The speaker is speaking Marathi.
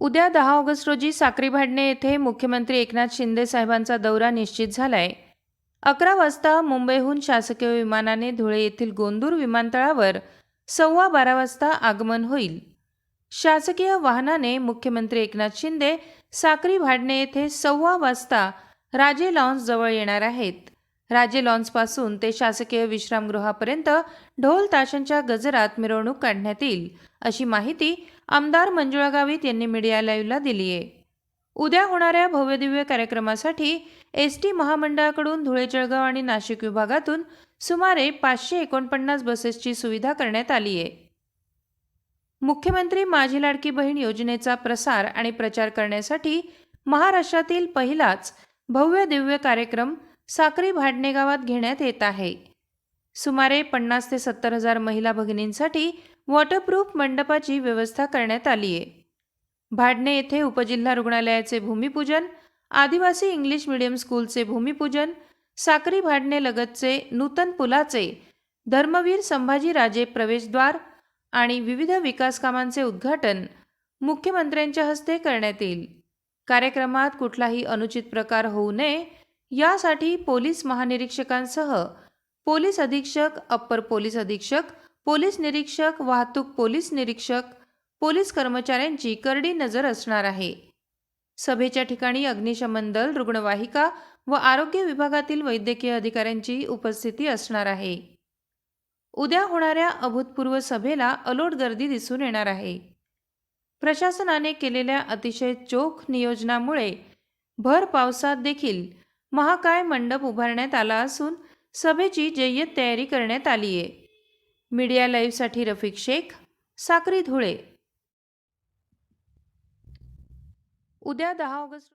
उद्या दहा ऑगस्ट रोजी साखरी भाडणे येथे मुख्यमंत्री एकनाथ शिंदे साहेबांचा दौरा निश्चित झालाय. अकरा वाजता मुंबईहून शासकीय विमानाने धुळे येथील गोंदूर विमानतळावर सव्वा बारा वाजता आगमन होईल. शासकीय वाहनाने मुख्यमंत्री एकनाथ शिंदे साक्री भाडणे येथे सव्वा वाजता राजे लॉन्स जवळ येणार आहेत. राजे लॉन्सपासून ते शासकीय विश्रामगृहापर्यंत ढोल ताशांच्या गजरात मिरवणूक काढण्यात येईल अशी माहिती आमदार मंजुळा गावित यांनी मीडिया लाईव्हला दिली आहे. उद्या होणाऱ्या भव्यदिव्य कार्यक्रमासाठी एस टी महामंडळाकडून धुळे जळगाव आणि नाशिक विभागातून सुमारे पाचशे एकोणपन्नास बसेसची सुविधा करण्यात आली आहे. मुख्यमंत्री माझी लाडकी बहीण योजनेचा प्रसार आणि प्रचार करण्यासाठी महाराष्ट्रातील पहिलाच भव्य दिव्य कार्यक्रम साक्री भाडणे गावात घेण्यात येत आहे. सुमारे पन्नास ते सत्तर हजार महिला भगिनींसाठी वॉटरप्रूफ मंडपाची व्यवस्था करण्यात आली आहे भाडणे येथे उपजिल्हा रुग्णालयाचे भूमिपूजन आदिवासी इंग्लिश मिडियम स्कूलचे भूमिपूजन साक्री भाडणे लगतचे नूतन पुलाचे धर्मवीर संभाजीराजे प्रवेशद्वार आणि विविध विकास कामांचे उद्घाटन मुख्यमंत्र्यांच्या हस्ते करण्यात येईल. कार्यक्रमात कुठलाही अनुचित प्रकार होऊ नये यासाठी पोलीस महानिरीक्षकांसह पोलीस अधीक्षक अप्पर पोलीस अधीक्षक पोलीस निरीक्षक वाहतूक पोलीस निरीक्षक पोलीस कर्मचाऱ्यांची करडी नजर असणार आहे. सभेच्या ठिकाणी अग्निशमन दल रुग्णवाहिका व आरोग्य विभागातील वैद्यकीय अधिकाऱ्यांची उपस्थिती असणार आहे. उद्या होणाऱ्या अभूतपूर्व सभेला अलोट गर्दी दिसून येणार आहे. प्रशासनाने केलेल्या अतिशय चोख नियोजनामुळे भर पावसात देखील महाकाय मंडप उभारण्यात आला असून सभेची जय्यत तयारी करण्यात आली आहे मीडिया लाईव्हसाठी रफिक शेख साक्री धुळे. उद्या दहा ऑगस्ट